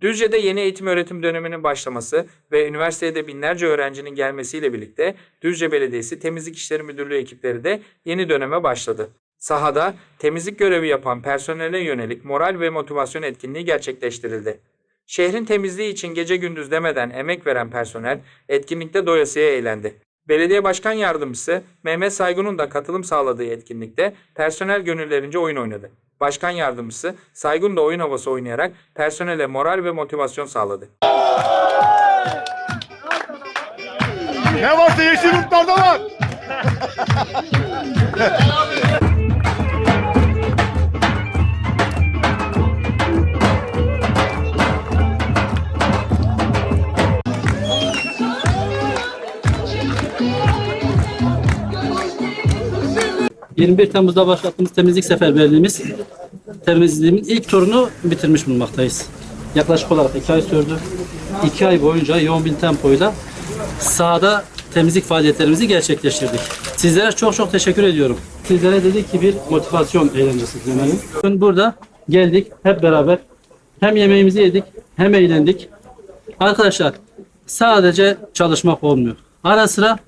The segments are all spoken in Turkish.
Düzce'de yeni eğitim öğretim döneminin başlaması ve üniversiteye de binlerce öğrencinin gelmesiyle birlikte Düzce Belediyesi Temizlik İşleri Müdürlüğü ekipleri de yeni döneme başladı. Sahada temizlik görevi yapan personele yönelik moral ve motivasyon etkinliği gerçekleştirildi. Şehrin temizliği için gece gündüz demeden emek veren personel etkinlikte doyasıya eğlendi. Belediye Başkan Yardımcısı Mehmet Saygun'un da katılım sağladığı etkinlikte personel gönüllerince oyun oynadı. Başkan Yardımcısı Saygun da oyun havası oynayarak personele moral ve motivasyon sağladı. Ne varsa yeşil yurtlarda var. 21 Temmuz'da başlattığımız temizlik seferberliğimiz temizliğimin ilk turunu bitirmiş bulunmaktayız. Yaklaşık olarak iki ay sürdü. İki ay boyunca yoğun bir tempoyla sahada temizlik faaliyetlerimizi gerçekleştirdik. Sizlere çok çok teşekkür ediyorum. Sizlere dedik ki bir motivasyon eğlencesi düzenleyelim. Bugün burada geldik hep beraber hem yemeğimizi yedik hem eğlendik. Arkadaşlar sadece çalışmak olmuyor. Ara sıra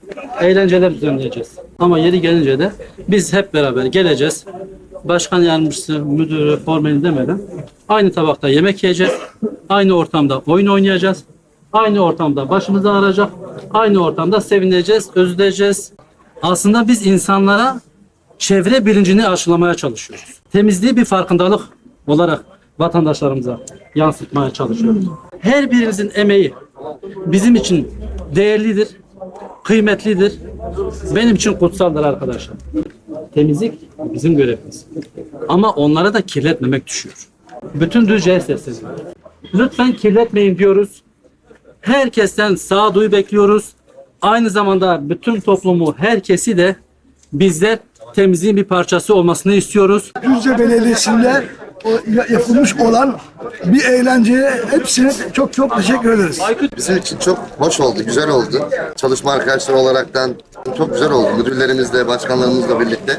eğlenceler düzenleyeceğiz. Ama yeri gelince de biz hep beraber geleceğiz. Başkan yardımcısı, müdürü, formeli demeden aynı tabakta yemek yiyeceğiz. Aynı ortamda oyun oynayacağız. Aynı ortamda başımız ağrıyacak. Aynı ortamda sevineceğiz, özleyeceğiz. Aslında biz insanlara çevre bilincini aşılamaya çalışıyoruz. Temizliği bir farkındalık olarak vatandaşlarımıza yansıtmaya çalışıyoruz. Her birinizin emeği bizim için değerlidir, kıymetlidir. Benim için kutsaldır arkadaşlar. Temizlik bizim görevimiz. Ama onlara da kirletmemek düşüyor. Bütün Düzce'ye sesleniyorum. Lütfen kirletmeyin diyoruz. Herkesten sağduyu bekliyoruz. Aynı zamanda bütün toplumu, herkesi de bizler temizliğin bir parçası olmasını istiyoruz. Düzce Belediyesi'nde yapılmış olan bir eğlenceye hepsine çok çok teşekkür ederiz. Bizim için çok hoş oldu, güzel oldu. Çalışma arkadaşları olaraktan çok güzel oldu. Müdürlerimizle, başkanlarımızla birlikte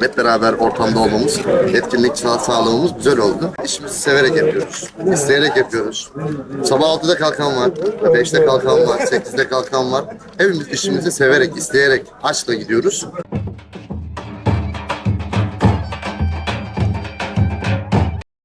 hep beraber ortamda olmamız, etkinlik sağ sağlamamız güzel oldu. İşimizi severek yapıyoruz, isteyerek yapıyoruz. Sabah 6'da kalkan var, 5'te kalkan var, 8'de kalkan var. Hepimiz işimizi severek, isteyerek, aşkla gidiyoruz.